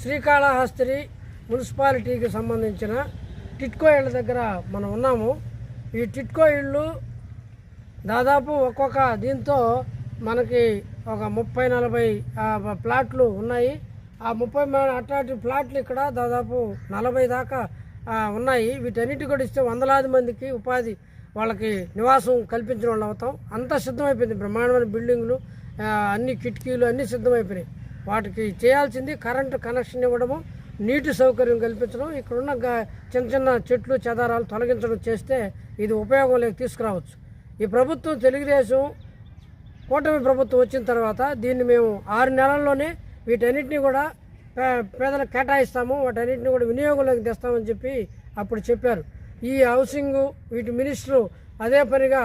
శ్రీకాళహస్తి మున్సిపాలిటీకి సంబంధించిన టిట్కో ఇళ్ళ దగ్గర మనం ఉన్నాము. ఈ టిట్కో ఇళ్ళు దాదాపు ఒక్కొక్క దీంతో మనకి ఒక ముప్పై నలభై ప్లాట్లు ఉన్నాయి. ఆ ముప్పై అట్లాంటి ప్లాట్లు ఇక్కడ దాదాపు నలభై దాకా ఉన్నాయి. వీటన్నిటి కూడా ఇస్తే వందలాది మందికి ఉపాధి వాళ్ళకి నివాసం కల్పించిన వాళ్ళు అవుతాం. అంతా సిద్ధమైపోయింది. బ్రహ్మాండమైన బిల్డింగ్లు అన్ని కిటికీలు అన్నీ సిద్ధమైపోయినాయి. వాటికి చేయాల్సింది కరెంటు కనెక్షన్ ఇవ్వడము నీటి సౌకర్యం కల్పించడం ఇక్కడున్న గ- చిన్న చిన్న చెట్లు చెదారాలు తొలగించడం చేస్తే ఇది ఉపయోగంలోకి తీసుకురావచ్చు. ఈ ప్రభుత్వం తెలుగుదేశం కూటమి ప్రభుత్వం వచ్చిన తర్వాత దీన్ని మేము ఆరు నెలల్లోనే వీటన్నిటిని కూడా పే- పేదలకు కేటాయిస్తాము వాటన్నిటిని కూడా వినియోగంలోకి తెస్తామని చెప్పి అప్పుడు చెప్పారు. ఈ హౌసింగ్ వీటి మినిస్టరు అదే పనిగా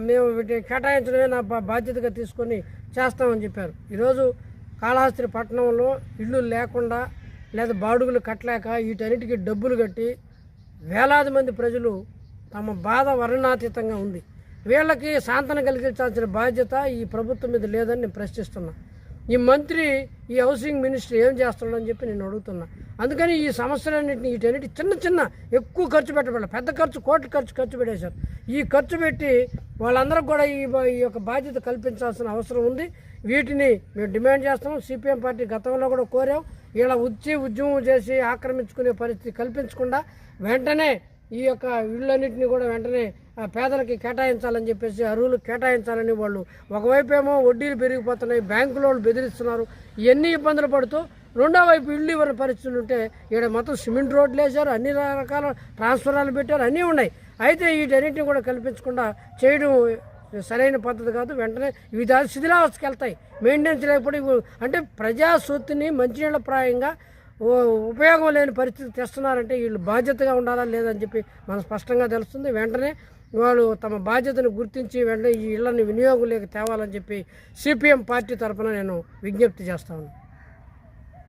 మేము వీటిని కేటాయించడమే నా బాధ్యతగా తీసుకొని చేస్తామని చెప్పారు. ఈరోజు కాళహస్తి పట్టణంలో ఇల్లు లేకుండా లేదా బాడుగులు కట్టలేక వీటన్నిటికీ డబ్బులు కట్టి వేలాది మంది ప్రజలు తమ బాధ వర్ణాతీతంగా ఉంది. వీళ్ళకి సాంతన కలిగించాల్సిన బాధ్యత ఈ ప్రభుత్వం మీద లేదని నేను ప్రశ్నిస్తున్నా. ఈ మంత్రి ఈ హౌసింగ్ మినిస్టర్ ఏం చేస్తున్నాడని చెప్పి నేను అడుగుతున్నా. అందుకని ఈ సమస్యలన్నింటినీ వీటన్నిటి చిన్న చిన్న ఎక్కువ ఖర్చు పెట్టబడాలి. పెద్ద ఖర్చు కోట్ల ఖర్చు ఖర్చు పెట్టేశారు. ఈ ఖర్చు పెట్టి వాళ్ళందరికి కూడా ఈ ఈ యొక్క బాధ్యత కల్పించాల్సిన అవసరం ఉంది. వీటిని మేము డిమాండ్ చేస్తాం సిపిఎం పార్టీ గతంలో కూడా కోరాం. ఇలా వచ్చి ఉద్యమం చేసి ఆక్రమించుకునే పరిస్థితి కల్పించకుండా వెంటనే ఈ యొక్క ఇళ్ళన్నింటినీ కూడా వెంటనే పేదలకి కేటాయించాలని చెప్పేసి అరువులు కేటాయించాలని వాళ్ళు. ఒకవైపు ఏమో వడ్డీలు పెరిగిపోతున్నాయి బ్యాంకులో వాళ్ళు బెదిరిస్తున్నారు. ఇవన్నీ ఇబ్బందులు పడుతూ రెండో వైపు ఇల్లు ఇవ్వని పరిస్థితులు ఉంటే ఇక్కడ మొత్తం సిమెంట్ రోడ్లు వేశారు అన్ని రకాల ట్రాన్స్ఫరాలు పెట్టారు అన్నీ ఉన్నాయి. అయితే వీటన్నిటిని కూడా కల్పించకుండా చేయడం సరైన పద్ధతి కాదు. వెంటనే ఇవి దాని శిథిలావస్థకి వెళ్తాయి. మెయింటెనెన్స్ లేకపోతే అంటే ప్రజా సొత్తుని మంచినీళ్ళ ప్రాయంగా ఉపయోగం లేని పరిస్థితి తెస్తున్నారంటే వీళ్ళు బాధ్యతగా ఉండాలా లేదని చెప్పి మనం స్పష్టంగా తెలుస్తుంది. వెంటనే వాళ్ళు తమ బాధ్యతను గుర్తించి వెంటనే ఈ ఇళ్ళని వినియోగంలోకి తేవాలని చెప్పి సిపిఎం పార్టీ తరఫున నేను విజ్ఞప్తి చేస్తాను